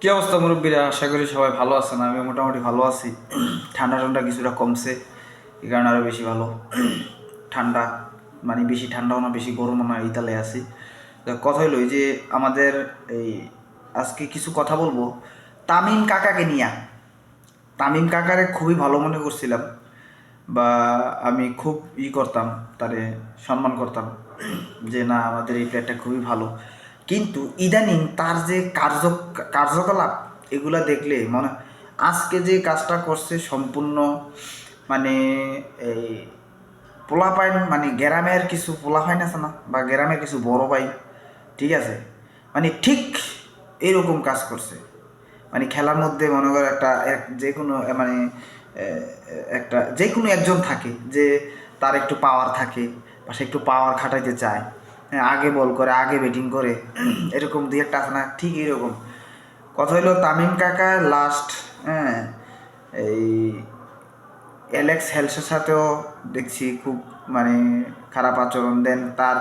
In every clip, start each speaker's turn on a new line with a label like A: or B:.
A: কি অবস্থা মুরব্বীরা? আশা করি সবাই ভালো আছেন আমি মোটামুটি ভালো আছি। ঠান্ডা ঠান্ডা কিছুটা কমছে, এই কারণে আরও বেশি ভালো। ঠান্ডা মানে বেশি ঠান্ডাও না, বেশি গরমও না, এই তালে আছি। কথা এই যে আমাদের এই আজকে কিছু কথা বলব। তামিম কাকাকে নিয়ে। তামিম কাকারে খুবই ভালো মনে করছিলাম, বা আমি খুব ই করতাম, তারে সম্মান করতাম যে না, আমাদের এই প্লেয়ারটা খুবই ভালো। কিন্তু ইদানিং তার যে কার্য কার্যকলাপ, এগুলা দেখলে মনে, আজকে যে কাজটা করছে সম্পূর্ণ মানে এই পোলাপাইন মানে গ্রামের কিছু পোলাপাইন আছে না, বা গ্রামের কিছু বড় ভাই, ঠিক আছে? মানে ঠিক এরকম কাজ করছে। মানে খেলার মধ্যে মনে করো একটা, এক, যে কোনো মানে একটা, যে কোনো একজন থাকে যে তার একটু পাওয়ার থাকে, বা সে একটু পাওয়ার খাটাইতে চায়। হ্যাঁ আগে বল করে, আগে ব্যাটিং করে। এরকম দুই একটা আছে না? ঠিক এরকম। কথা হলো তামিম কাকা লাস্ট হ্যাঁ এই অ্যালেক্স হেলসের সাথেও দেখছি খুব মানে খারাপ আচরণ। দেন তার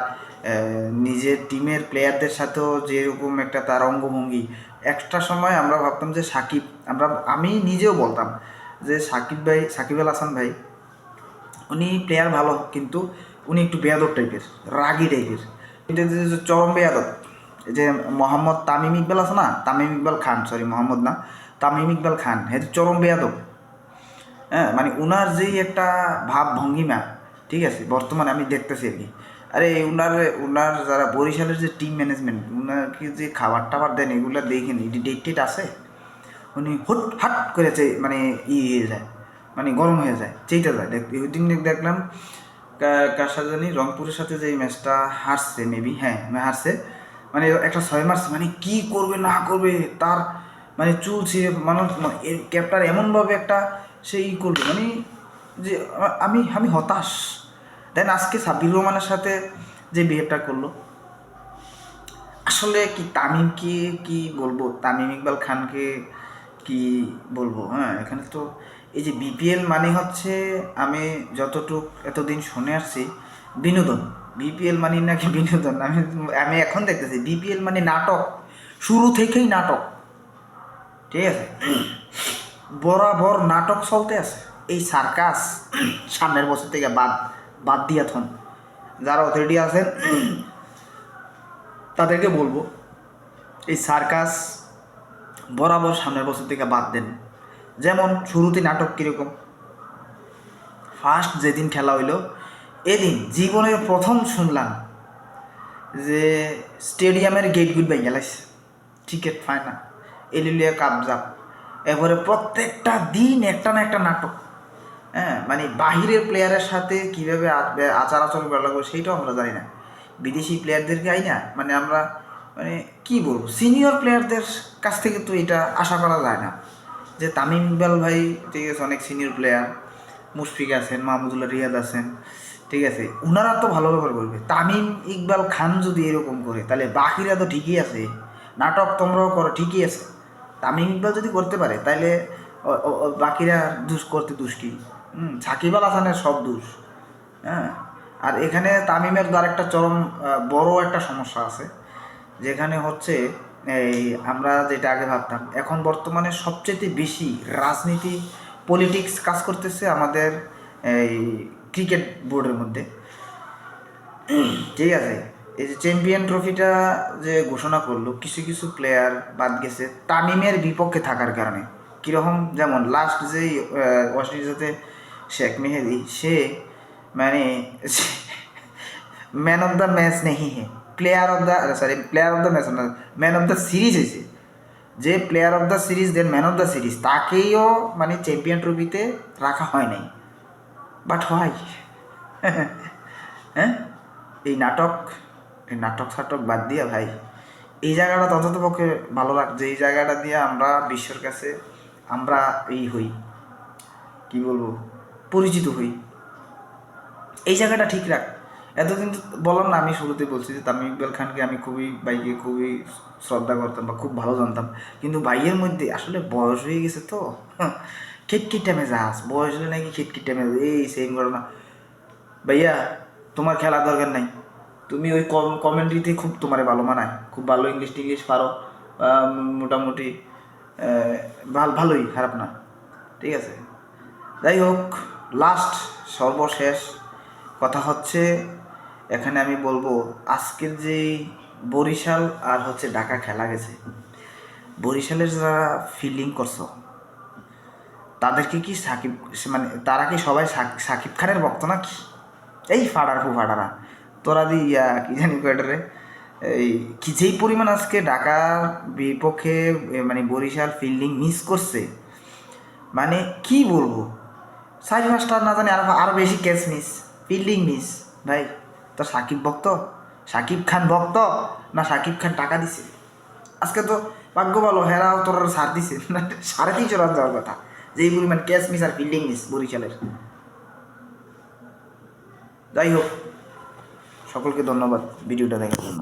A: নিজের টিমের প্লেয়ারদের সাথেও যেরকম একটা তার অঙ্গভঙ্গি। একটা সময় আমরা ভাবতাম যে সাকিব, আমরা, আমি নিজেও বলতাম যে সাকিব ভাই, সাকিব আল হাসান ভাই, উনি প্লেয়ার ভালো, কিন্তু উনি একটু বেয়াদব টাইপের রাগি টাইপের এটা যে চরম বেয়াদব, এই যে মোহাম্মদ তামিম ইকবাল আছে না, তামিম ইকবাল খান সরি মোহাম্মদ না, তামিম ইকবাল খান হ্যাঁ চরম বেয়াদব। হ্যাঁ মানে উনার যেই একটা ভাব ভঙ্গিমা, ঠিক আছে, বর্তমানে আমি দেখতেছি আর কি। আরে উনার উনার যারা বরিশালের যে টিম ম্যানেজমেন্ট উনাকে যে খাবার টাবার দেন, এগুলো দেখেন এটি ডেট আছে। উনি হুট হাট করেছে মানে ই হয়ে যায় মানে গরম হয়ে যায় চেইটা যায়। দেখ, ওই দিন দেখলাম কার সাথে জানি রংপুরের সাথে যে ম্যাচটা হারছে মেবি হ্যাঁ হারছে। মানে একটা ছয় মারছে মানে কি করবে, না করবে, তার মানে চুল ছিঁড়ে মানুষ ক্যাপ্টার এমনভাবে একটা সে ই করবে মানে যে আমি আমি হতাশ। দেন আজকে সাব্বির রহমানের সাথে যে বিহেভটা করল, আসলে কি তামিমকে কি বলব? তামিম ইকবাল খানকে কি বলব? হ্যাঁ এখানে তো এই যে বিপিএল মানে হচ্ছে আমি যতটুক এতদিন শুনে আসছি, বিনোদন। বিপিএল মানে নাকি বিনোদন? আমি আমি এখন দেখতেছি বিপিএল মানে নাটক। শুরু থেকেই নাটক। ঠিক আছে? বরাবর নাটক চলতে আছে। এই সার্কাস সামনের বছর থেকে বাদ বাদ দিয়া থন যারা অথরিটি আছেন, তাদেরকে বলব, এই সার্কাস বরাবর সামনের বছর থেকে বাদ দেন। যেমন শুরুতে নাটক কীরকম? ফার্স্ট যেদিন খেলা হইল, এদিন জীবনের প্রথম শুনলাম যে স্টেডিয়ামের গেট গুড বাই গেলাইছে পায় না। এলিলিয়া কাপ জাপ এরপরে প্রত্যেকটা দিন একটা না একটা নাটক। হ্যাঁ মানে বাহিরের প্লেয়ারের সাথে কীভাবে আচার আচরণ করা লাগবে সেইটাও আমরা জানি না। বিদেশি প্লেয়ারদেরকে আই না? মানে আমরা মানে কী বলব? সিনিয়র প্লেয়ারদের কাছ থেকে তো এটা আশা করা যায় না। যে তামিম ইকবাল ভাই, ঠিক আছে, অনেক সিনিয়র প্লেয়ার মুশফিক আছেন, মাহমুদুল্লাহ রিয়াদ আছেন, ঠিক আছে ওনারা তো ভালো ব্যবহার করবে। তামিম ইকবাল খান যদি এরকম করে, তাহলে বাকিরা তো ঠিকই আছে, নাটক তোমরাও করো, ঠিকই আছে। তামিম ইকবাল যদি করতে পারে, তাহলে বাকিরা দুষ করতে দুষ কি? হুম, সাকিব আল হাসানের সব দোষ হ্যাঁ? আর এখানে তামিমের দ্বার একটা চরম বড় একটা সমস্যা আছে, যেখানে হচ্ছে এই আমরা যেটা আগে ভাবতাম, এখন বর্তমানে সবচেয়ে বেশি রাজনীতি পলিটিক্স কাজ করতেছে আমাদের এই ক্রিকেট বোর্ডের মধ্যে। ঠিক আছে? এই যে চ্যাম্পিয়ন ট্রফিটা যে ঘোষণা করল, কিছু কিছু প্লেয়ার বাদ গেছে, তামিমের বিপক্ষে থাকার কারণে। কীরকম যেমন লাস্ট যেই ওয়েস্ট ইন্ডিজতে শেখ মেহেদি, সে মানে ম্যান অফ দ্য ম্যাচ নেই হে। Player of the sorry player of the match man of the series হয়েছে। যে player of the series then man of the series তাকেইও মানে চ্যাম্পিয়ন ট্রফিতে রাখা হয় নাই। বাট হয় হ্যাঁ? এই নাটক এই নাটক সাটক বাদ দিয়া ভাই, এই জায়গাটা অন্তত পক্ষে ভালো লাগছে এই জায়গাটা দিয়ে আমরা বিশ্বের কাছে আমরা এই হই, কি বলব, পরিচিত হই। এই জায়গাটা ঠিক রাখ। এতদিন বললাম না, আমি শুরুতে বলছি যে তামিম ইকবাল খানকে আমি খুবই বাইকে খুবই শ্রদ্ধা করতাম বা খুব ভালো জানতাম। কিন্তু ভাইয়ের মধ্যে আসলে বয়স হয়ে গেছে তো। খিটখিটে মেজাজ বয়স হলে নাকি খিটখিটে মেজাজ এই সেম ঘটনা। ভাইয়া, তোমার খেলার দরকার নাই। তুমি ওই কম কমেন্ট্রিতে খুব তোমার ভালো মানায়। খুব ভালো ইংলিশ টিংলিশ পারো। মোটামুটি ভালো, ভালোই, খারাপ না। ঠিক আছে? যাই হোক লাস্ট সর্বশেষ কথা হচ্ছে এখানে আমি বলব, আজকের যে বরিশাল আর হচ্ছে ঢাকা খেলা গেছে, বরিশালের যারা ফিল্ডিং করছ, তাদেরকে কি সাকিব মানে তারা কি সবাই সাক- সাকিব খানের ভক্ত নাকি? এই ফাড়ার ফু ফাড়ারা, তোরা দি ইয়া, কি জানি কয়টারে এই কি যেই পরিমাণ আজকে ঢাকা বিপক্ষে মানে বরিশাল ফিল্ডিং মিস করছে মানে কি বলব? সাইজ মাস্টার না জানি আরও আরও বেশি ক্যাচ মিস ফিল্ডিং মিস ভাই। তো সাকিব ভক্ত? সাকিব খান ভক্ত? না সাকিব খান টাকা দিছে? আজকে তো ভাগ্য ভালো হেরা তোর সার দিছে। সাড়ে তিনশো রান দেওয়ার কথা। যেই পরিমাণ ক্যাচ মিস আর ফিল্ডিং মিস বরিশালের। যাই হোক, সকলকে ধন্যবাদ ভিডিওটা দেখার জন্য।